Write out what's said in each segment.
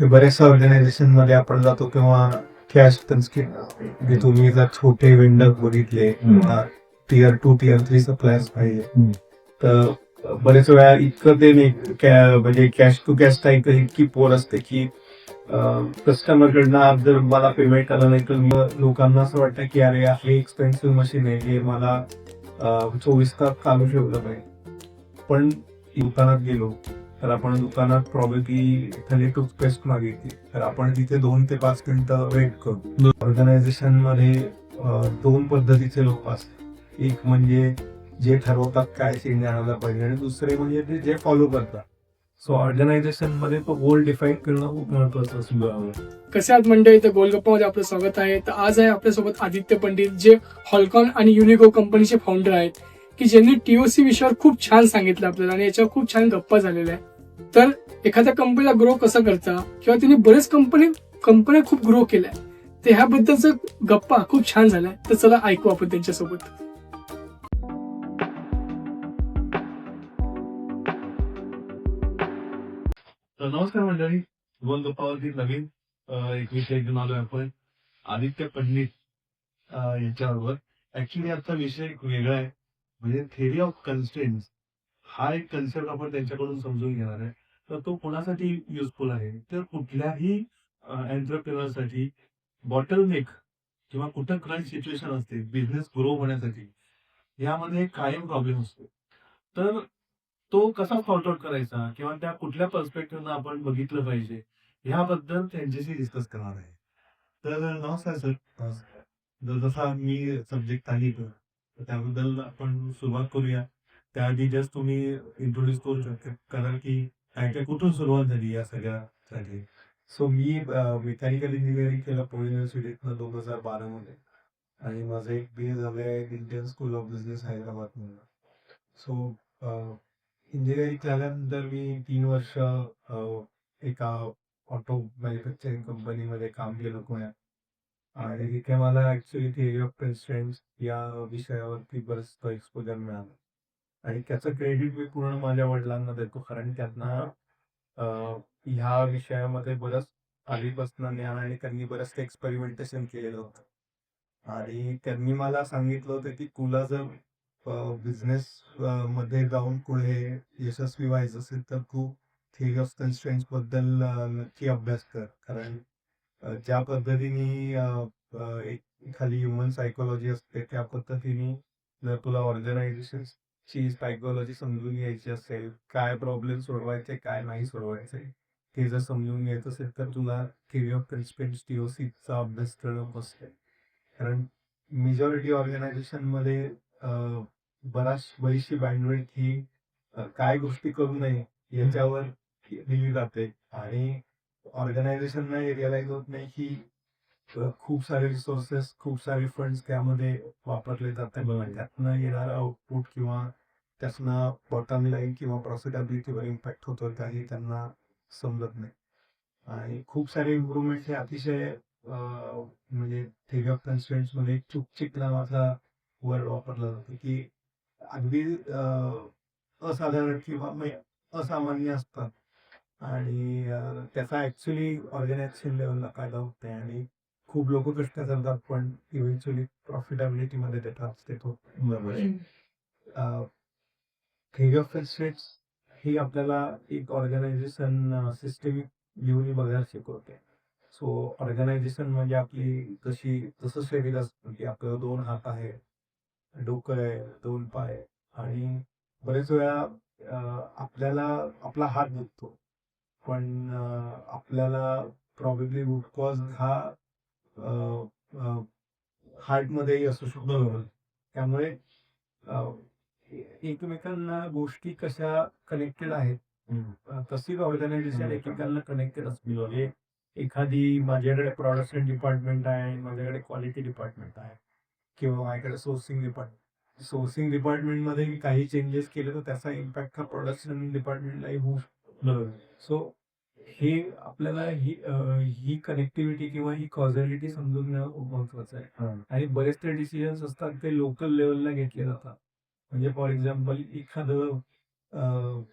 बऱ्याचशा ऑर्गनायझेशनमध्ये आपण जातो किंवा कॅश म्हणजे तुम्ही जर छोटे वेंडर बघितले. Tier two tier three suppliers पाहिजे. तर बरेच वेळा इतकं ते म्हणजे कॅश टू कॅश टाईप इतकी पोर असते की कस्टमर कडनं आज जर मला पेमेंट आलं नाही तर मग लोकांना असं वाटतं की अरे हे एक्सपेन्सिव्ह मशीन आहे हे मला चोवीस तास चालू ठेवलं पाहिजे पण दुकानात गेलो तर आपण दुकानात प्रॉब्लेमली एखादी टूथपेस्ट मागितली. तर आपण तिथे दोन ते पाच मिनिटं वेट करू. ऑर्गनायझेशनमध्ये दोन पद्धतीचे लोक असतात. एक म्हणजे जे ठरवतात काय चेंज आणायला पाहिजे आणि दुसरे म्हणजे ते जे फॉलो करतात. सो ऑर्गनायझेशनमध्ये तो गोल डिफाईन करणं खूप महत्वाचं असतं. कसे आहात मंडळी तर गोलगप्पामध्ये आपलं स्वागत आहे. तर आज आहे आपल्यासोबत आदित्य पंडित जे हॉलकॉन आणि युनिको कंपनीचे फाउंडर आहेत. की ज्यांनी टीओसी विषयावर खूप छान सांगितलं आपल्याला आणि याच्यावर खूप छान गप्पा झालेल्या आहे तर एखाद्या कंपनीला ग्रो कसं करता? किंवा त्यांनी बरेच कंपनी कंपन्या खूप ग्रो केल्या. तर ह्याबद्दलचं गप्पा खूप छान झालाय. तर चला ऐकू आपण त्यांच्यासोबत. तर नमस्कार मंडळी. दोन गप्पावरती नवीन एक विषय घेऊन आलोय आपण. आदित्य पंडित यांच्याबरोबर. ऍक्च्युली आता विषय एक वेगळा आहे. म्हणजे थेरी ऑफ कन्स्टेंट हा एक कल्चर आपण त्यांच्याकडून समजून घेणार आहे. तर तो कोणासाठी युजफुल आहे? तर कुठल्याही एंटरप्रिनरसाठी बॉटल नेक किंवा कुठं क्रंच सिच्युएशन असते बिझनेस ग्रो होण्यासाठी यामध्ये कायम प्रॉब्लेम असतो. तर तो कसा सॉर्ट आउट करायचा किंवा त्या कुठल्या पर्स्पेक्टिव्ह आपण बघितलं पाहिजे ह्याबद्दल त्यांच्याशी डिस्कस करणार आहे. तर नमस्कार सर नमस्कार. जर जसा मी सब्जेक्ट सांगितलं तर त्याबद्दल आपण सुरुवात करूया. त्याआधी जस्ट तुम्ही इंट्रोड्यूस करू शकता. कारण की काय कुठून सुरुवात झाली या सगळ्यासाठी? सो मी मेकॅनिकल इंजिनिअरिंग केलं पुणे युनिव्हर्सिटीतनं दोन हजार बारा मध्ये आणि माझं एक बी झालं आहे Indian school of business Hyderabad so engineering झाल्यानंतर मी तीन वर्ष एका ऑटो मॅन्युफॅक्चरिंग कंपनीमध्ये काम केलं पुण्यात. आणि तिथे मला ऍक्च्युली थिअरी ऑफ प्रेसिडेंट या विषयावरती बरंच एक्सपोजर मिळालं. आणि त्याचं क्रेडिट मी पूर्ण माझ्या वडिलांना देतो. कारण त्यांना ह्या विषयामध्ये बरंच आधीपासून ज्ञान आणि त्यांनी बरंच एक्सपेरिमेंटेशन केलेलं होतं. आणि त्यांनी मला सांगितलं होतं की तुला जर बिझनेस मध्ये जाऊन पुढे यशस्वी व्हायचं असेल तर तू थिअरी ऑफ कन्स्ट्रेंट्सबद्दल नक्की अभ्यास कर. कारण ज्या पद्धतीने एक खाली ह्युमन सायकोलॉजी असते त्या पद्धतीने जर तुला ऑर्गनायझेशन ची सायकोलॉजी समजून घ्यायची असेल काय प्रॉब्लेम सोडवायचे काय नाही सोडवायचे ते जर समजून घ्यायचं असेल तर तुला थिअरी ऑफ कन्स्ट्रेंट्स टीओसीचा अभ्यास करणं आहे. कारण मेजॉरिटी ऑर्गनायझेशनमध्ये अ, बराच बरीचशी बँडवेट ही काय गोष्टी करू नये याच्यावर दिली जाते. आणि ऑर्गनायझेशनना हे रिअलाइज होत नाही की खूप सारे रिसोर्सेस खूप सारे फंड्स त्यामध्ये वापरले जातात. त्यातनं येणारा आउटपुट किंवा त्यातनं बॉटम लाईन किंवा प्रॉफिटेबिलिटीवर इम्पॅक्ट होतो काही त्यांना समजत नाही. आणि खूप सारे इम्प्रुव्हमेंट हे अतिशय म्हणजे ऑफ कन्स्टिट्युएंट्समध्ये चुकचिक नावाचा वर्ड वापरला जातो की अगदी असाधारण किंवा म्हणजे असामान्य असतात. आणि त्याचा ऍक्च्युली ऑर्गनायझेशन लेवलला फायदा होत नाही आणि खूप लोक कष्ट करतात पण इव्हेंच्युअली प्रॉफिटेबिलिटी मध्ये त्याचा असते तो. बरोबर थिअरी ऑफ स्टेट्स ही आपल्याला एक ऑर्गनायझेशन सिस्टमिक व्ह्यूनी बघायला शिकवते सो ऑर्गनायझेशन म्हणजे आपली जशी जसं शरीर असतं की म्हणजे आपलं दोन हात आहे डोकं आहे दोन पाय आणि बरेच वेळा आपल्याला आपला हात दुखतो. पण आपल्याला प्रॉब्लेमली रूट कॉज हा हार्टमध्येही असू शकतो त्यामुळे एकमेकांना गोष्टी कशा कनेक्टेड आहेत? अं, तशीच ऑर्गनायझेशन एकमेकांना कनेक्टेड असतील? म्हणजे एखादी माझ्याकडे प्रोडक्शन डिपार्टमेंट आहे माझ्याकडे क्वालिटी डिपार्टमेंट आहे किंवा माझ्याकडे सोर्सिंग डिपार्टमेंट सोर्सिंग डिपार्टमेंटमध्ये काही चेंजेस केले तर त्याचा इम्पॅक्ट हा प्रोडक्शन डिपार्टमेंटलाही होऊ शकतो. सो हे आपल्याला ही ही कनेक्टिव्हिटी किंवा ही कॉझॅलिटी समजून घेणं खूप महत्वाचं आहे. आणि बरेचसे डिसिजन्स असतात ते लोकल लेवलला घेतले जातात. म्हणजे फॉर एक्झाम्पल एखादं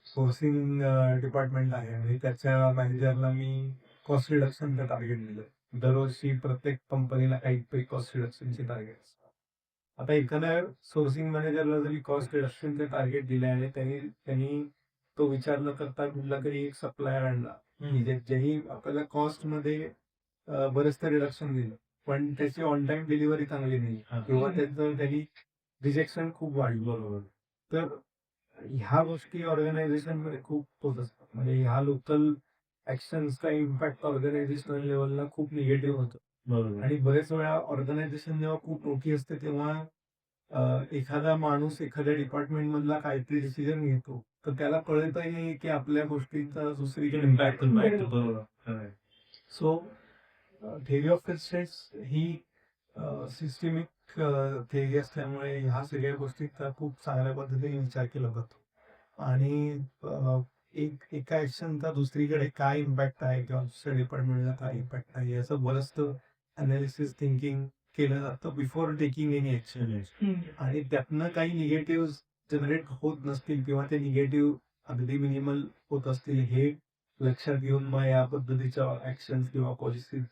सोर्सिंग डिपार्टमेंट आहे आणि त्याच्या मॅनेजरला मी कॉस्ट रिडक्शनचं टार्गेट दिलं. दरवर्षी प्रत्येक कंपनीला काही कॉस्ट रिडक्शनचे टार्गेट असतात आता एखाद्या सोर्सिंग मॅनेजरला जरी कॉस्ट रिडक्शनचे टार्गेट दिले आणि त्यांनी त्यांनी तो विचार न करता कुठला तरी एक सप्लायर आणला. की जे- ज्यांनी आपल्याला कॉस्टमध्ये अं, बरेचदा रिडक्शन दिलं. पण त्याची ऑन टाइम डिलिव्हरी चांगली नाही. किंवा त्याचं त्यांनी रिजेक्शन खूप वाढलं बरोबर तर ह्या गोष्टी ऑर्गनायझेशनमध्ये खूप होत असतात. म्हणजे ह्या लोकल ऍक्शन्सचा इम्पॅक्ट ऑर्गनायझेशनल लेवलला खूप निगेटिव्ह होतो. बरोबर. आणि बरेच वेळा ऑर्गनायझेशन जेव्हा खूप मोठी असते तेव्हा एखादा माणूस एखाद्या डिपार्टमेंट मधला काहीतरी डिसिजन घेतो तर त्याला कळतही नाही की आपल्या गोष्टींचा दुसरीकडे इम्पॅक्ट बरोबर. सो थेरी ऑफ कन्स्ट्रेंट्स ही सिस्टमिक असल्यामुळे ह्या सगळ्या गोष्टींचा खूप चांगल्या पद्धतीने विचार केला जातो. आणि एक एका ऍक्शनचा दुसरीकडे काय इम्पॅक्ट आहे किंवा दुसऱ्या डिपार्टमेंटला काय इम्पॅक्ट आहे याचं बरंचसं अनालिसिस थिंकिंग केलं जातं बिफोर टेकिंग एनी ऍक्शन आणि त्यातनं काही निगेटिव्ह जनरेट होत नसतील किंवा ते निगेटिव्ह अगदी मिनिमल होत असतील हे लक्षात घेऊन मग या पद्धतीच्या ऍक्शन किंवा पॉलिसी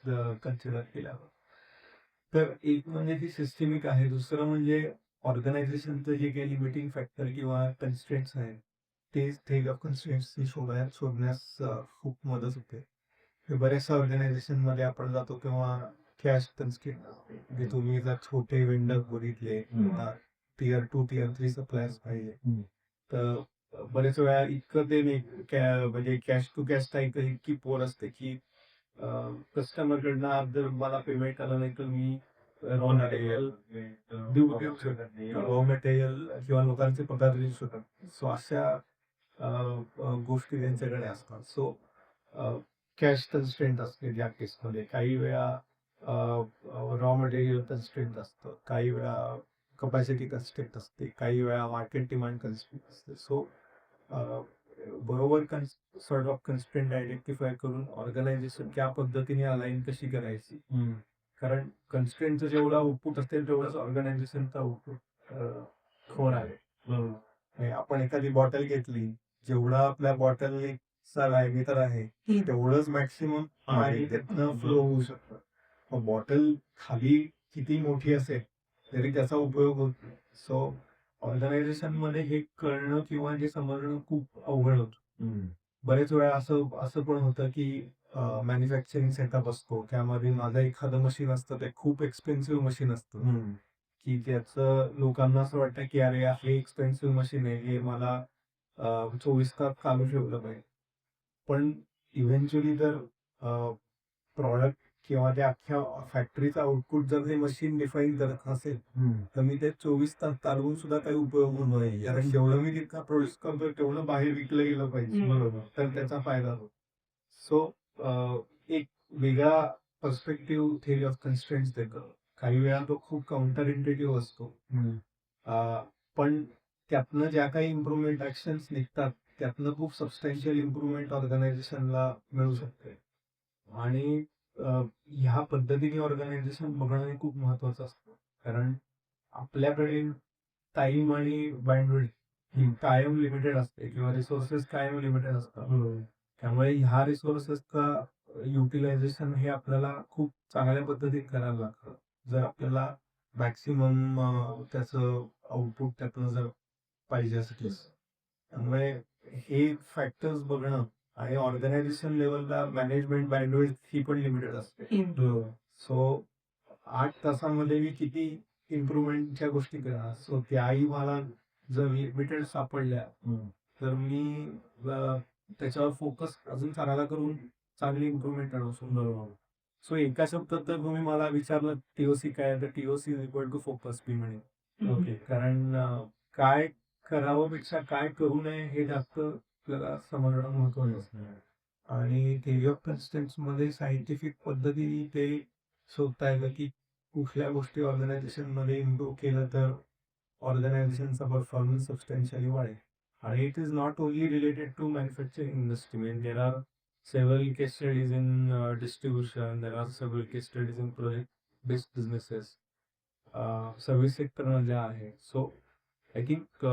कन्सिडर केल्या तर एक म्हणजे ती सिस्टमिक आहे दुसरं म्हणजे ऑर्गनायझेशनचं जे काही लिमिटिंग फॅक्टर किंवा कन्स्ट्रेंट्स आहेत ते थेरी ऑफ कन्स्ट्रेंट्स शोधण्यात शोधण्यास खूप मदत होते बऱ्याचशा ऑर्गनायझेशनमध्ये आपण जातो किंवा कॅश कन्स्ट्रेंट म्हणजे तुम्ही जर छोटे वेंडर बघितले. Tier two tier three suppliers पाहिजे. तर बरेच वेळा इतकं ते म्हणजे कॅश टू कॅश टाईप इतकी पोर असते की कस्टमर कडनं आज जर मला पेमेंट आलं नाही तर मी रॉ मटेरियल देऊ देऊ शकत रॉ मटेरियल किंवा लोकांचे पगार देऊ शकत सो अशा गोष्टी त्यांच्याकडे असतात. सो कॅश कन्स्ट्रेंट असते या केसमध्ये काही वेळा रॉ मटेरियल कन्स्ट्रेंट असतं. काही वेळा कपॅसिटी कन्स्ट्रेंट असते. काही वेळा मार्केट डिमांड कन्स्ट्रेंट असते. सो बरोबर सॉर्ट ऑफ कन्स्ट्रेंट आयडेंटिफाय करून ऑर्गनायझेशन त्या पद्धतीने अलाईन कशी करायची. कारण कन्स्ट्रेंटचं जेवढा आउटपुट असेल तेवढंच ऑर्गनायझेशनचा आउटपुट होणार आहे. म्हणजे आपण एखादी बॉटल घेतली जेवढा आपल्या बॉटलचा डायमीटर आहे तेवढंच मॅक्सिमम पाणी त्यातनं फ्लो होऊ शकतं. मग बॉटल खाली किती मोठी असेल तरी त्याचा उपयोग होत. नाही सो ऑर्गनायझेशनमध्ये हे कळणं किंवा हे समजणं खूप अवघड होतं. बरेच वेळा असं असं पण होतं की मॅन्युफॅक्चरिंग सेटअप असतो त्यामध्ये माझं एखादं मशीन असतं ते खूप एक्सपेन्सिव्ह मशीन असतं. की त्याचं लोकांना असं वाटतं की अरे हे एक्सपेन्सिव्ह मशीन आहे हे मला चोवीस तास चालू ठेवलं पाहिजे पण इव्हेंच्युअली जर प्रॉडक्ट किंवा त्या अख्ख्या फॅक्टरीचा आउटपुट जर ते मशीन डिफाईन करत नसेल. तर मी ते चोवीस तास चालवून सुद्धा काही उपयोग होत नाही कारण जेवढं मी तितका प्रोड्यूस करतो तेवढं बाहेर विकलं गेलं पाहिजे. बरोबर. तर त्याचा फायदा होतो. सो एक वेगळा पर्स्पेक्टिव्ह थेरी ऑफ कन्स्टंट देतो. काही वेळा तो खूप काउंटर इंटेटिव्ह असतो पण त्यातनं ज्या काही इम्प्रुव्हमेंट ऍक्शन्स निघतात त्यातनं खूप सबस्टॅन्शियल इम्प्रुव्हमेंट ऑर्गनायझेशनला मिळू शकते. आणि ह्या पद्धतीने ऑर्गनायझेशन बघणं हे खूप महत्वाचं असतं. कारण आपल्याकडे टाइम आणि बँडविड ही कायम लिमिटेड असते किंवा रिसोर्सेस कायम लिमिटेड असतात. बरोबर. त्यामुळे ह्या रिसोर्सेसचा युटिलायझेशन हे आपल्याला खूप चांगल्या पद्धतीने करायला लागतं. जर आपल्याला मॅक्सिमम त्याचं आउटपुट त्यातनं जर पाहिजे असेल त्यामुळे हे फॅक्टर्स बघणं आणि ऑर्गनायझेशन लेवलला मॅनेजमेंट बँडविड ही पण लिमिटेड असते. सो आठ तासामध्ये मी किती इम्प्रुव्हमेंटच्या गोष्टी करणार? सो त्याही मला जर लिमिटेड सापडल्या हम्म. तर मी त्याच्यावर फोकस अजून चांगला करून चांगली इम्प्रुव्हमेंट आणू बरोबर. सो एका शब्दात जर तुम्ही मला विचारलं टीओसी काय? आहे, तर TOC is equal to focus मी म्हणेन. ओके. कारण काय करावं पेक्षा काय करू नये हे जास्त आपल्याला समजणं महत्वाचं असतं आणि थेरी ऑफ कन्स्टन्समध्ये सायंटिफिक पद्धतीने ते शोधता येतं की कुठल्या गोष्टी ऑर्गनायझेशनमध्ये इम्प्रूव्ह केलं तर ऑर्गनायझेशनचा परफॉर्मन्स सबस्टन्शियली वाढेल. आणि it is not only related to manufacturing industry म्हणजे there are several case studies in uh, distribution. There are several case studies in project based businesses. Uh, service sector मध्ये आहे. So I think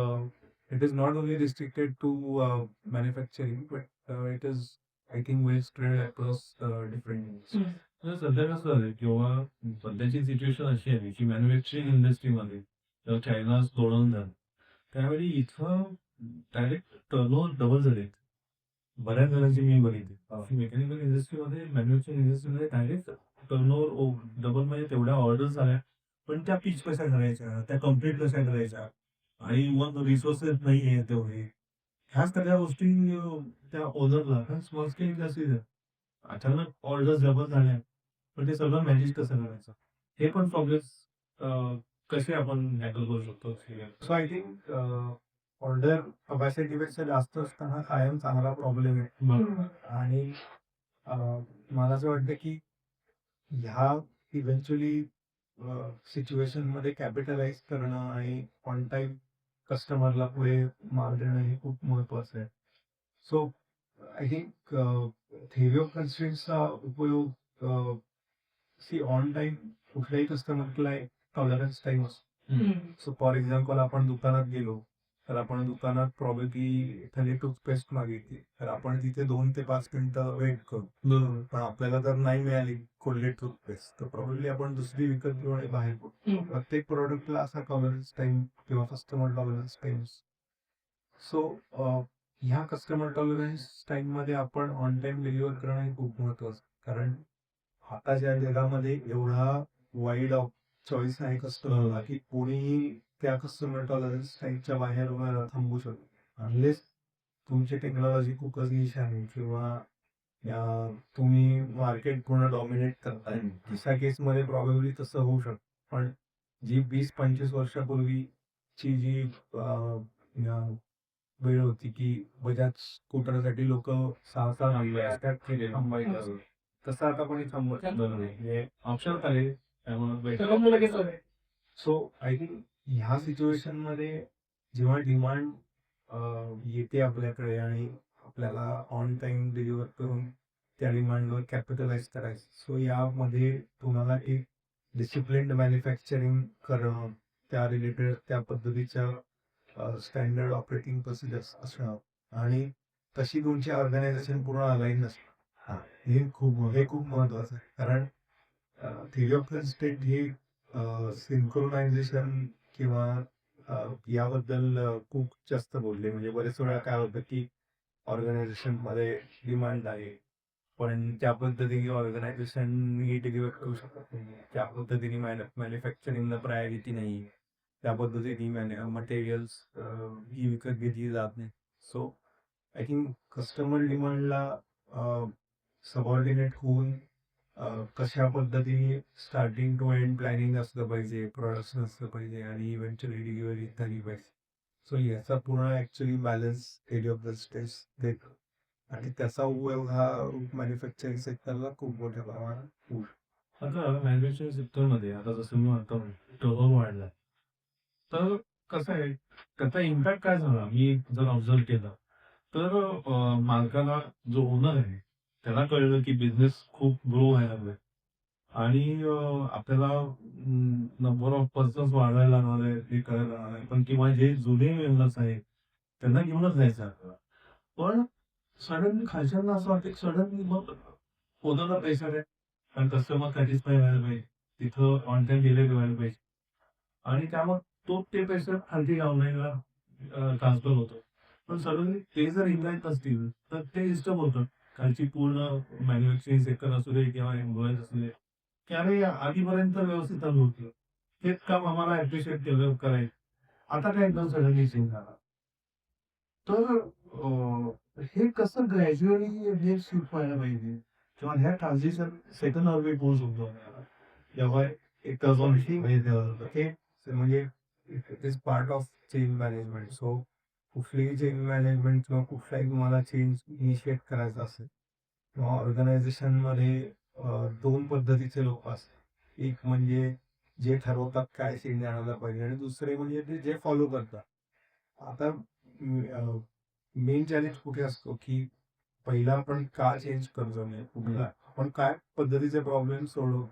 it is not only restricted to uh, manufacturing but uh, it is I think well spread across different तर सध्या कसं झालंय किंवा सध्याची situation अशी आहे की मॅन्युफॅक्चरिंग इंडस्ट्रीमध्ये जेव्हा चायना सोडून झालं त्यावेळी इथं डायरेक्ट टर्नओव्हर डबल झाले. बऱ्याच जणांची मी बघितली. मेकॅनिकल इंडस्ट्रीमध्ये मॅन्युफॅक्चरिंग इंडस्ट्रीमध्ये डायरेक्ट टर्नओव्हर डबल म्हणजे तेवढ्या ऑर्डर्स आल्या. पण त्या पिच कशा करायच्या त्या कंप्लीट कशा करायच्या? आणि मग रिसोर्सेस नाही आहे तेवढे. ह्या सगळ्या गोष्टी त्या ओनरला स्मॉल स्केल इंडस्ट्रीज अचानक ऑर्डर्स डबल झाल्या. पण ते सगळं मॅनेज कसं करायचं? हे पण प्रॉब्लेम कसे आपण हँडल करू शकतो? सो आय थिंक ऑर्डर कपॅसिटीपेक्षा जास्त असताना कायम चांगला प्रॉब्लेम आहे. आणि मला असं वाटतं की ह्या इव्हेंच्युअली सिच्युएशनमध्ये कॅपिटलाइज करणं आणि ऑन टाइम कस्टमरला पुढे माल देणं हे खूप महत्वाचं आहे. So I think theory of कन्स्ट्रेंट्सचा उपयोग सी ऑन टाइम कुठल्याही कस्टमरला एक टॉलरन्स टाइम असतो. सो फॉर एक्झाम्पल आपण दुकानात गेलो. तर आपण दुकानात प्रॉब्लेमली एखादी टूथपेस्ट मागितली. तर आपण तिथे दोन ते पाच मिनिटं वेट करू. पण आपल्याला जर नाही मिळाली कोल्गेट टूथपेस्ट तर प्रॉब्लेमली आपण दुसरी विकत घेऊ आणि बाहेर पडू. प्रत्येक प्रोडक्टला असा टॉलरन्स टाइम किंवा कस्टमर टॉलरन्स टाइम सो ह्या कस्टमर टॉलरन्स टाइममध्ये आपण ऑन टाइम डिलिव्हर करणं हे खूप महत्वाचं. आहे. कारण आताच्या जगामध्ये एवढा वाईड ऑफ चॉईस आहे कस्टमरला की कोणीही त्या कस्टमर टॉलरन्स टाईपच्या बाहेर वगैरे थांबू शकतो. अनलेस तुमची टेक्नॉलॉजी खूपच निश आहे किंवा या तुम्ही मार्केट पूर्ण डॉमिनेट करताय. तिसऱ्या केसमध्ये प्रॉबेबली तसं होऊ शकतं. पण जी वीस पंचवीस वर्षापूर्वीची जी वेळ होती की बजाज स्कूटरसाठी लोक सहा सहा थांबायचं तसं आता कोणी थांबत नाही. ऑप्शन आले त्यामुळे. सो आय थिंक ह्या सिच्युएशनमध्ये जेव्हा डिमांड येते आपल्याकडे आणि आपल्याला ऑन टाइम डिलिव्हर करून त्या डिमांडवर कॅपिटलाइज करायचं सो यामध्ये तुम्हाला एक डिसिप्लिन मॅन्युफॅक्चरिंग करणं त्या रिलेटेड त्या पद्धतीच्या स्टँडर्ड ऑपरेटिंग प्रोसिजर्स असणं आणि तशी तुमची ऑर्गनायझेशन पूर्ण अलाईन नसणं. हे. खूप हे खूप महत्वाचं आहे. कारण थिअरी ऑफ स्टेट ही सिंक्रोनायझेशन किंवा याबद्दल खूप जास्त बोलले. म्हणजे बरेच वेळा काय होतं की ऑर्गनायझेशनमध्ये डिमांड आहे पण त्या पद्धतीने ऑर्गनायझेशन ही डिलिव्हर करू शकत नाही. त्या पद्धतीने मॅन्युफॅक्चरिंगला प्रायोरिटी नाही. त्या पद्धतीने मटेरियल्स ही विकत घेतली जात नाही. सो आय थिंक कस्टमर डिमांडला सबऑर्डिनेट होऊन कशा पद्धतीने स्टार्टिंग टू एंड प्लॅनिंग असलं पाहिजे प्रोडक्शन असलं पाहिजे आणि इव्हेंच्युअली डिलिव्हरी झाली पाहिजे. सो याचा पूर्ण actually balance area of the stage देतो. आणि त्याचा उपयोग हा मॅन्युफॅक्चरिंग सेक्टरला खूप मोठ्या प्रमाणात होऊ आता मॅन्युफॅक्चरिंग सेक्टरमध्ये आता जसं मी म्हणतो टर्नओव्हर वाढलाय. तर कसं आहे त्याचा इम्पॅक्ट काय झाला? मी जर ऑब्झर्व केलं तर मालकाला जो ओनर आहे त्यांना कळलं की बिझनेस खूप ग्रो व्हायला लागलाय. आणि आपल्याला नंबर ऑफ पर्सन्स वाढवायला लागणार आहे हे करायला लागणार आहे पण किंवा जे जुने मेंबर्स आहेत त्यांना घेऊनच जायचं आपल्याला. पण सडनली खालच्यांना असं वाटतं की सडनली मग कोणाला पैसा आहे? कारण कस्टमर सॅटिस्फाय व्हायला पाहिजे. तिथं ऑन टाइम डिलिव्हरी व्हायला पाहिजे. आणि त्यामुळे तो ते पैसे खालती ऑनलाईनला ट्रान्सफर होतो. पण सडनली ते जर इनलाईन असतील तर ते डिस्टर्ब होतं. खालची पूर्ण मॅन्युफॅक्चरिंग सेक्टर असू दे किंवा एम्प्लॉईज असू दे. की आधीपर्यंत व्यवस्थित चालू होतं. तेच काम आम्हाला ऍप्रिशिएट डेव्हलप करायचं. आता काय एकदम सडनली चेंज झाला. तर हे कसं ग्रॅज्युअली हे शिफ्ट व्हायला पाहिजे? किंवा ह्या ट्रान्झिशन सेकंड ऑर्बिट होऊ शकतो जेव्हा एक तर म्हणजे it is part of change management so कुठलीही चेंज मॅनेजमेंट किंवा कुठलाही तुम्हाला चेंज इनिशिएट करायचा असेल किंवा ऑर्गनायझेशनमध्ये अं, दोन पद्धतीचे लोक असतात. एक म्हणजे जे ठरवतात काय चेंज आणायला पाहिजे आणि दुसरे म्हणजे ते जे फॉलो करतात. आता मेन चॅलेंज कुठे असतो की पहिला आपण का चेंज करतो नाही कुठला? आपण काय पद्धतीचे प्रॉब्लेम सोडवू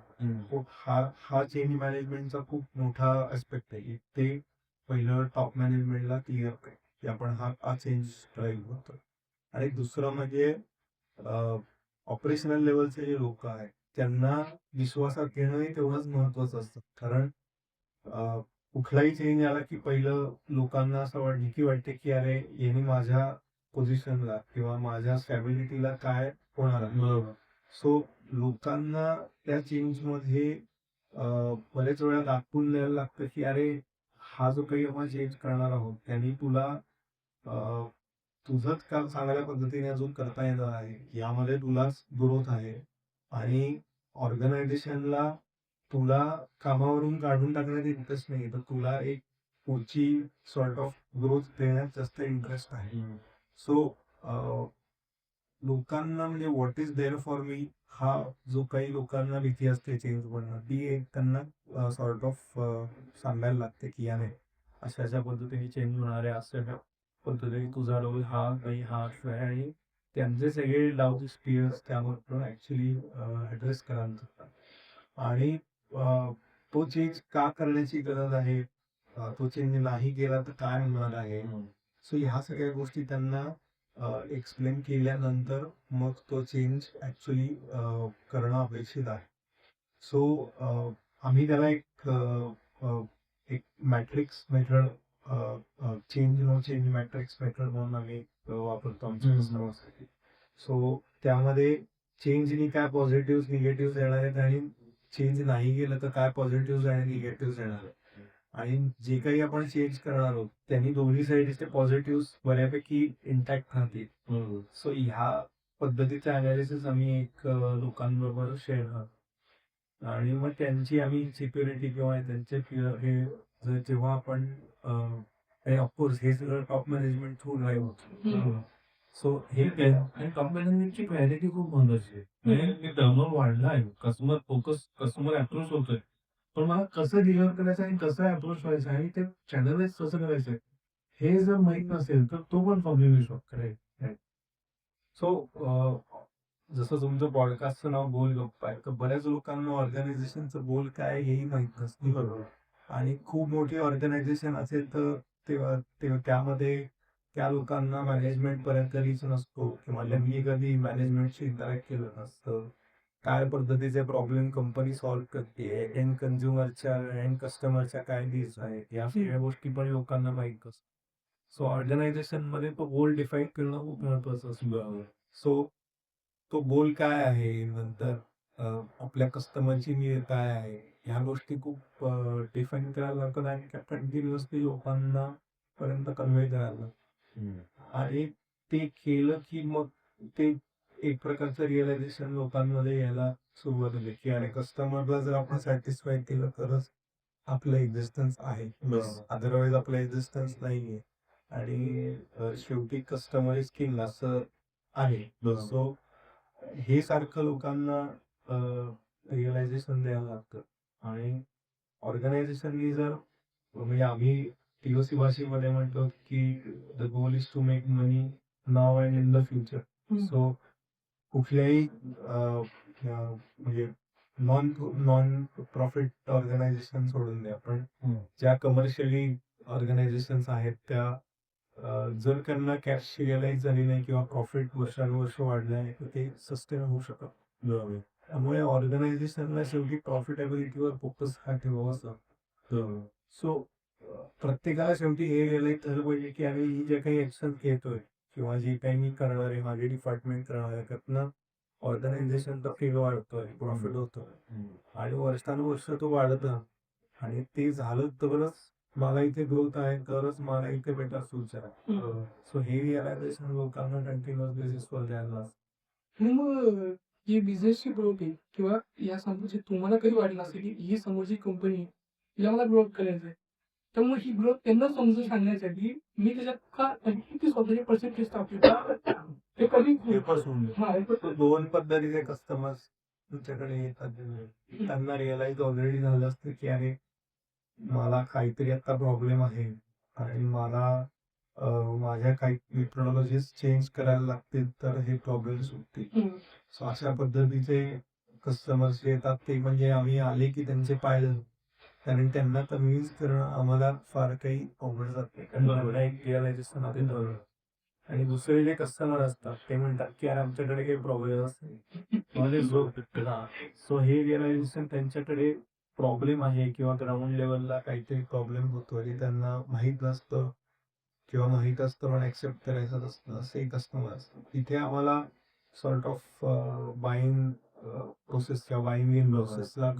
खूप हा हा चेंज मॅनेजमेंटचा खूप मोठा ऍस्पेक्ट आहे. की ते पहिलं टॉप मॅनेजमेंटला क्लिअर की आपण हा हा चेंज ड्राईव्ह करतो आणि दुसरं म्हणजे ऑपरेशनल लेवलचे जे लोक आहेत त्यांना विश्वासात घेणंही तेवढंच महत्वाचं असतं. कारण कुठलाही चेंज आला की पहिलं लोकांना असं वाट भीती वाटते की अरे याने माझ्या पोझिशनला किंवा माझ्या स्टॅबिलिटीला काय होणार बरोबर. सो लोकांना त्या चेंजमध्ये बरेच वेळा दाखवून द्यायला लागतं की अरे हा जो काही आपण चेंज करणार आहोत त्यांनी तुला तुझंच काम चांगल्या पद्धतीने अजून करता येणार आहे? यामध्ये तुलाच ग्रोथ आहे आणि ऑर्गनायझेशनला तुला कामावरून काढून टाकण्यात इंटरेस्ट नाही तर तुला एक पुढची सॉर्ट ऑफ ग्रोथ देण्यात जास्त इंटरेस्ट आहे. सो लोकांना म्हणजे what is there for me हा जो काही लोकांना भीती असते चेंज बनणं ती एक त्यांना सॉर्ट ऑफ सांगायला लागते की याने अशा अशा पद्धतीने चेंज होणार आहे अशा पद्धतीने तुझा रोल हा नाही हा आहे आणि त्यांचे सगळे डाऊट फिअर्स त्यावर ऍक्च्युली ऍड्रेस करायला लागतात आणि तो चेंज का करण्याची गरज आहे? तो चेंज नाही केला तर काय होणार आहे? सो ह्या सगळ्या गोष्टी त्यांना एक्सप्लेन केल्यानंतर मग तो चेंज ऍक्च्युली करणं अपेक्षित आहे. सो आम्ही त्याला एक एक matrix method change no change matrix method म्हणून आम्ही वापरतो आमच्या हम्म. कस्टमर्ससाठी सो त्यामध्ये चेंजनी काय पॉझिटिव्ह निगेटिव्ह येणार आहेत आणि चेंज नाही केलं तर काय पॉझिटिव्ह आणि निगेटिव्ह येणार आहेत? आणि जे काही आपण चेंज करणार आहोत त्यांनी दोन्ही साईडचे पॉझिटिव्ह बऱ्यापैकी इंटॅक्ट राहतील. सो ह्या पद्धतीचं अनालिसिस आम्ही एक लोकांबरोबर शेअर करतो आणि मग त्यांची आम्ही सिक्युरिटी किंवा त्यांचे हे जेव्हा आपण ऑफकोर्स हे सगळं टॉप मॅनेजमेंट थ्रू ड्राईव्ह होतं. सो हे हे आणि टॉप मॅनेजमेंटची क्लॅरिटी खूप महत्वाची आहे. म्हणजे टर्नओव्हर वाढला आहे. कस्टमर फोकस कस्टमर अप्रोच होतोय. पण मला कसं डिलिव्हर करायचं आणि कसं अप्रोच व्हायचं आणि ते चॅनलाइज कसं करायचं हे जर माहीत नसेल तर तो पण प्रॉब्लेम येऊ शकतो सो जसं तुमचं पॉडकास्टचं नाव गोल गप्पा आहे तर बऱ्याच लोकांना ऑर्गनायझेशनचं गोल काय हेही माहीत नसते. बरोबर. आणि खूप मोठी ऑर्गनायझेशन असेल तर तेव्हा ते त्यामध्ये त्या लोकांना मॅनेजमेंट पर्यंत रीच नसतो किंवा मी कधी मॅनेजमेंटशी इंटरॅक्ट केलं नसतं. काय पद्धतीचे प्रॉब्लेम कंपनी सॉल्व्ह करते एंड कन्झ्युमरच्या एंड कस्टमरच्या काय नीड्स आहेत या सगळ्या गोष्टी पण लोकांना माहीत असतात सो ऑर्गनायझेशनमध्ये तो गोल डिफाईन करणं खूप महत्वाचं असतं. सो तो गोल काय आहे? नंतर आपल्या कस्टमरची नीड काय आहे? ह्या गोष्टी खूप डिफाईन करायला लागतात आणि त्या कंटिन्युअसली लोकांना पर्यंत कन्व्हे करायला आणि ते केलं की मग ते एक प्रकारचं रिअलायझेशन लोकांमध्ये यायला सुरुवात होते की अरे कस्टमरला जर आपण सॅटिस्फाय केलं तरच आपलं एक्झिस्टन्स आहे. अदरवाईज आपलं एक्झिस्टन्स नाहीये. आणि शेवटी कस्टमर इज किंग असं आहे. सो हे सारखं लोकांना रिअलायझेशन द्यायला लागतं. आणि ऑर्गनायझेशननी जर म्हणजे आम्ही टीओसी भाषेमध्ये म्हणतो की the goal is to make money now and in the future. So कुठल्याही म्हणजे नॉन नॉन प्रॉफिट ऑर्गनायझेशन सोडून द्या पण. ज्या कमर्शियली ऑर्गनायझेशन आहेत त्या जर त्यांना कॅश रिअलाइज झाली नाही किंवा प्रॉफिट वर्षानुवर्ष वाढलं नाही तर ते सस्टेन होऊ शकत त्यामुळे ऑर्गनायझेशनला शेवटी प्रॉफिटेबिलिटीवर फोकस हा ठेवावाच लागतो सो प्रत्येकाला शेवटी हे रिअलाइज झालं पाहिजे की आम्ही ही जे काही ऍक्शन घेतोय किंवा जे काही मी करणार आहे माझे डिपार्टमेंट करणार आहे त्यातनं ऑर्गनायझेशनचा फील वाढतोय प्रॉफिट होतोय. आणि वर्षानुवर्ष तो वाढत. आणि ते झालं तरच मला इथे ग्रोथ आहे तरच मला इथे बेटर फ्युचर आहे. सो हे रिअलायझेशन लोकांना कंटिन्युअस बेसिसवर द्यायला मग जी बिझनेसची ग्रोथ आहे. किंवा या समोरची तुम्हाला कधी वाटलं असेल की ही समोरची कंपनी हिला मला ग्रोथ करायचं आहे. त्यामुळे ही ग्रोथ त्यांना समजून सांगण्यासाठी मी त्याच्यात का किती स्वतःचे पर्सेंटेज टाकले? का ते. हा, हे तो दोन पद्धतीचे कस्टमर्स तुमच्याकडे येतात. त्यांना रिअलाइज ऑलरेडी झालं असतं की अरे मला काहीतरी आता प्रॉब्लेम आहे. आणि मला माझ्या काही मेथडॉलॉजीज चेंज करायला लागतील तर हे प्रॉब्लेम सुटतील. सो अशा पद्धतीचे कस्टमर्स येतात ते म्हणजे आम्ही आले की त्यांचे पाय धरू. कारण त्यांना कन्व्हिन्स करणं आम्हाला फार काही अवघड जात कारण एक रिअलायझेशन आधी आणि दुसरे जे कस्टमर असतात ते म्हणतात की यार आमच्याकडे काही प्रॉब्लेम असते जो सो हे रिअलायझेशन त्यांच्याकडे प्रॉब्लेम आहे किंवा ग्राउंड लेवलला काहीतरी प्रॉब्लेम होतो आणि त्यांना माहीत नसतं. किंवा माहीत असतं पण ऍक्सेप्ट करायचं नसतं असे कस्टमर असतात तिथे आम्हाला सॉर्ट ऑफ बाईंग प्रोसेस किंवा बाईंग इन प्रोसेसला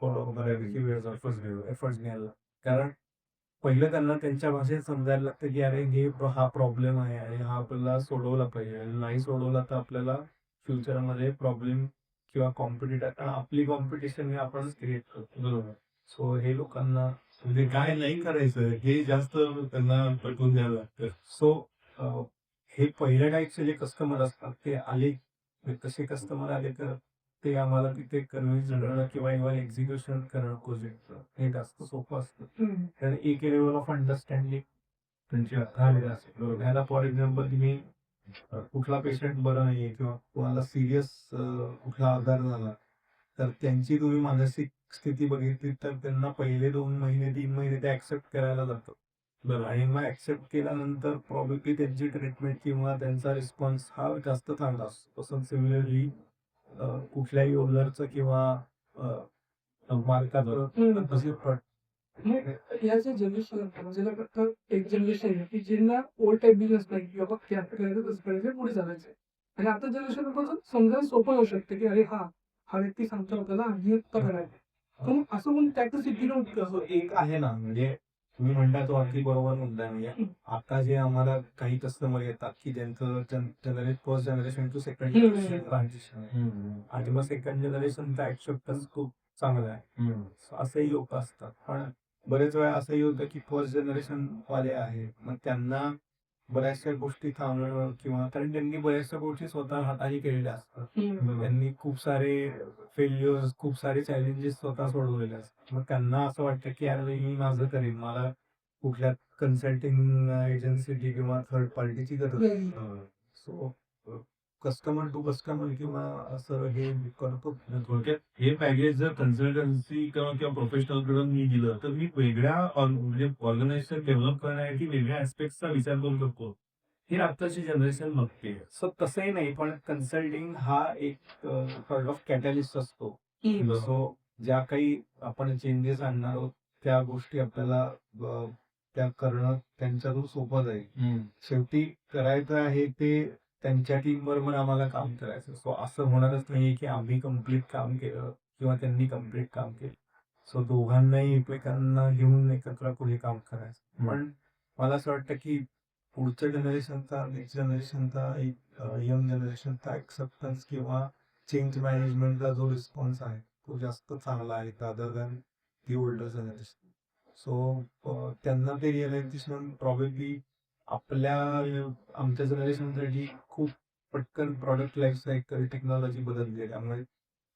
फॉलो बऱ्यापैकी वेळ एफर्ट्स घ्यायला. कारण पहिलं त्यांना त्यांच्या भाषेत समजायला लागतं की अरे हे हा प्रॉब्लेम आहे आणि हा आपल्याला सोडवला पाहिजे. नाही सोडवला तर आपल्याला फ्युचरमध्ये प्रॉब्लेम किंवा कॉम्पिटिटर आपली कॉम्पिटिशन हे आपणच क्रिएट करतो. बरोबर. सो हे लोकांना म्हणजे काय नाही करायचं हे जास्त त्यांना पटवून द्यायला लागतं. सो हे पहिल्या टाईपचे जे कस्टमर असतात ते आले तसे कस्टमर आले तर ते आम्हाला तिथे कन्व्हिन्स करणं किंवा इव्हन एक्झिक्युशन करणं प्रोजेक्टचं हे जास्त सोपं असतं. कारण एक लेवल ऑफ अंडरस्टँडिंग त्यांची झालेलं असेल. ह्याला फॉर एक्झाम्पल तुम्ही कुठला पेशंट बरा नाहीये किंवा कोणाला सिरियस कुठला आजार झाला तर त्यांची तुम्ही मानसिक स्थिती बघितली तर त्यांना पहिले दोन महिने तीन महिने ते ऍक्सेप्ट करायला जातं. बरं आणि मग ऍक्सेप्ट केल्यानंतर प्रॉब्लेमली त्यांची ट्रीटमेंट किंवा त्यांचा रिस्पॉन्स हा जास्त चांगला असतो. तसंच सिमिलरली कुठल्याही ओलरचं किंवा मार्काचं. तसे प्र- मग या जे जनरेशन ज्याला फक्त एक जनरेशन आहे की ज्यांना ओल्ड टाईप बिझनेस नाही की बाबा असं करायचं तसं करायचं पुढे चालायचं आणि आता जनरेशन समजायला सोपं होऊ शकतं की अरे हा हा व्यक्ती सांगतो आपल्याला हे मग असं म्हणून त्याचं सिद्धी नव्हतं असं एक आहे ना म्हणजे तुम्ही म्हणता तो अगदी बरोबर मुद्दा म्हणजे आता जे आम्हाला काही कस्टमर येतात की ज्यांचं generate first generation to second hmm. Generation transition आहे. आणि मग सेकंड जनरेशनचा ऍक्सेप्टन्स खूप चांगला आहे. असेही लोक असतात. पण बरेच वेळा असंही होतं की फर्स्ट जनरेशन वाले आहेत. मग त्यांना बऱ्याचशा गोष्टी थांबणं किंवा कारण त्यांनी बऱ्याचशा गोष्टी स्वतः हाताने केलेल्या असतात. त्यांनी खूप सारे फेल्युअर्स खूप सारे चॅलेंजेस स्वतः सोडवलेले असतात. मग त्यांना असं वाटतं की यार मी माझं करीन. मला कुठल्या कन्सल्टिंग एजन्सीची किंवा थर्ड पार्टीची गरज. सो कस्टमर टू कस्टमर किंवा असं हे करतो थोडक्यात हे पॅकेज जर कन्सल्टन्सी किंवा किंवा प्रोफेशनलकडून मी दिलं तर मी वेगळ्या म्हणजे ऑर्गनायझेशन डेव्हलप करण्यासाठी वेगळ्या ऍस्पेक्टचा विचार करू शकतो. हे आत्ताची जनरेशन बघते. सो तसंही नाही पण कन्सल्टिंग हा एक ऑफ कॅटलिस्ट असतो. सो ज्या काही आपण चेंजेस आणणार आहोत त्या गोष्टी आपल्याला त्या करणं त्यांच्यातून सोपं जाईल. शेवटी करायचं आहे ते त्यांच्या टीम बरोबर आम्हाला काम करायचं. सो असं होणारच नाही की आम्ही कंप्लीट काम केलं किंवा त्यांनी कंप्लीट काम केलं. सो दोघांनाही एकमेकांना घेऊन एकत्र पुढे काम करायचं. पण मला असं वाटतं की पुढच्या जनरेशनचा नेक्स्ट जनरेशनचा यंग जनरेशनचा एक्सेप्टन्स किंवा चेंज मॅनेजमेंटचा जो रिस्पॉन्स आहे तो जास्त चांगला आहे other than the older generation so त्यांना ते रिअलायझेशन प्रॉबेबली आपल्या आमच्या जनरेशनसाठी खूप पटकन प्रॉडक्ट लाईफ सायकल टेक्नॉलॉजी बदलली आहे. त्यामुळे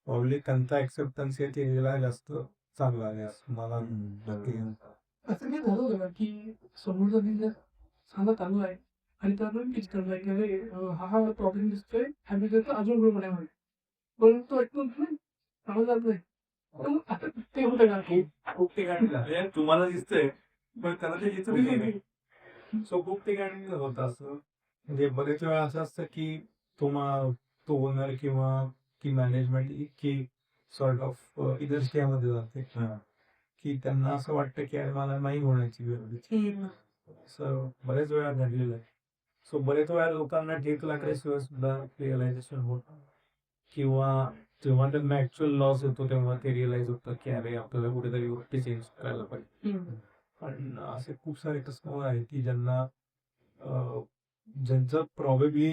प्रॉब्ली त्यांचा ऍक्सेप्टन्स या चेंजला जास्त चांगला आहे असं मला नक्की असं काय झालं होतं का की समोरचा बिझनेस चांगला चालू आहे आणि त्याला पिच करलाय की अरे हा हा प्रॉब्लेम दिसतोय बिझनेसचा अजून ग्रो होण्यामध्ये पण तो वाटतो नाही. चांगलं तर मग आता ते होतं का? खूप. म्हणजे तुम्हाला दिसतंय पण त्याला ते दिसत नाही. सो खूप ठिकाणी होतं असं. म्हणजे बरेच वेळा असं असतं की तो मा- तो ओनर किंवा की मॅनेजमेंट की सॉर्ट ऑफमध्ये जाते. हा. की त्यांना असं वाटतं की अरे मला नाही होण्याची गरज बरेच वेळा घडलेलं आहे. सो बरेच वेळा लोकांना ठीक लागल्याशिवाय सुद्धा रिअलायझेशन होत. किंवा जेव्हा त्यांना ऍक्च्युअल लॉस होतो तेव्हा ते रिअलाइज होतं की अरे आपल्याला कुठेतरी गोष्टी चेंज करायला पाहिजे. पण असे खूप सारे कस्टमर आहेत की ज्यांना ज्यांचं प्रॉबेबली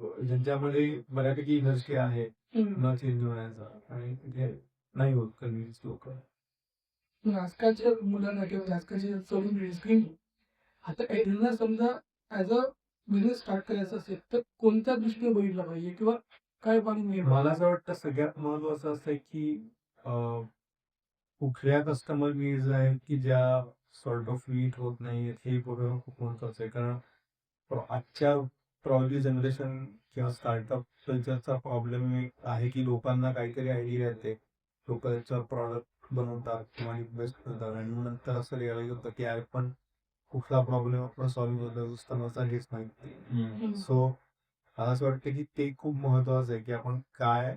ज्यांच्यामध्ये बऱ्यापैकी इंडस्ट्री आहे. न चेंज होण्याचा आणि तिथे नाही होत कन्व्हिन्स लोक आजकालच्या मुलांना किंवा आजकालच्या तरुण पिढी आता त्यांना समजा ऍज अ बिझनेस स्टार्ट करायचा असेल तर कोणत्या दृष्टीने बघितलं पाहिजे किंवा काय पाणी मला असं वाटतं सगळ्यात महत्वाचं असं आहे की कुठल्या कस्टमर नीड्स आहेत की ज्या सॉर्ट ऑफ मीट होत नाहीयेत हे बघणं खूप महत्वाचं आहे. कारण आजच्या प्रॉब्ली जनरेशन किंवा स्टार्टअप कल्चरचा प्रॉब्लेम आहे की लोकांना काहीतरी आयडिया येते. लोक त्याच्यावर प्रॉडक्ट बनवतात किंवा इन्व्हेस्ट करतात. आणि नंतर असं रिअलाइज होतं की यार पण कुठला प्रॉब्लेम आपण सॉल्व्ह करत असताना हेच नाही. सो मला असं वाटतं की ते खूप महत्वाचं आहे की आपण काय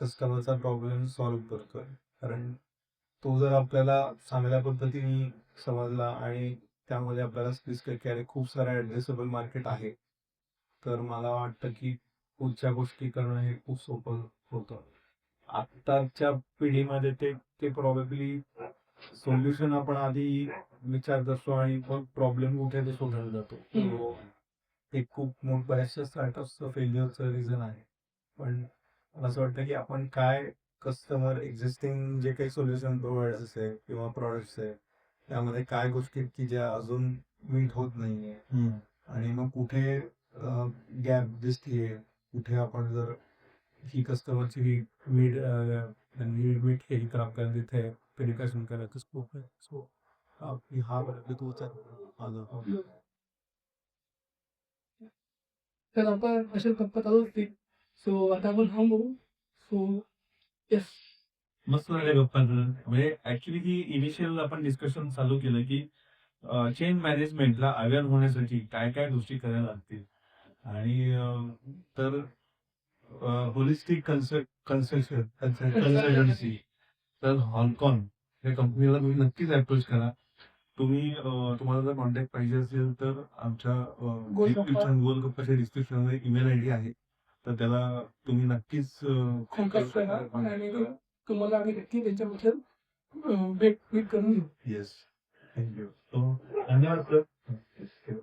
कस्टमरचा प्रॉब्लेम सॉल्व्ह करतोय. कारण तो जर आपल्याला चांगल्या पद्धतीने समजला आणि त्यामध्ये आपल्याला दिसतं की अरे खूप सारा ऍड्रेसेबल मार्केट आहे तर मला वाटतं की पुढच्या गोष्टी करणं हे खूप सोपं होतं. आत्ताच्या पिढीमध्ये ते ते प्रॉबेबली सोल्युशन आपण आधी विचारत असतो आणि मग प्रॉब्लेम कुठे ते शोधायला जातो. हे खूप मोठ बऱ्याचशा स्टार्टअपचं फेल्युअरचं रिझन आहे. पण मला असं वाटतं की आपण काय कस्टमर एक्झिस्टिंग जे काही सोल्युशन प्रोव्हाइडर्स आहे किंवा प्रॉडक्ट्स आहे त्यामध्ये काय गोष्टी आहेत की ज्या अजून मीट होत नाहीये. आणि मग कुठे गॅप दिसतीये कुठे आपण जर ही कस्टमरची ही मीड नीड मीट केली तर आपल्याला तिथे पेनिट्रेशन करायचं स्कोप आहे. सो हा बरोबर तोच आहे. माझा तर आपण अशा चालू असतील सो आता आपण थांबू. सो येस मस्त झाले गप्पा म्हणजे ऍक्च्युली ही इनिशियल आपण डिस्कशन चालू केलं की चेन मॅनेजमेंटला अवेअर होण्यासाठी काय काय गोष्टी करायला लागतील. आणि तर होलिस्टिक कन्सल्टन्सी तर हॉलकॉन या कंपनीला तुम्ही नक्कीच अप्रोच करा. तुम्ही तुम्हाला जर कॉन्टॅक्ट पाहिजे असेल तर आमच्या गोलगप्पाच्या डिस्क्रिप्शनमध्ये ईमेल आय डी आहे. तर त्याला तुम्ही नक्कीच आणि तुम्हाला आम्ही नक्की त्याच्याबद्दल भेट भेट करून घेऊ येस थँक्यू धन्यवाद सर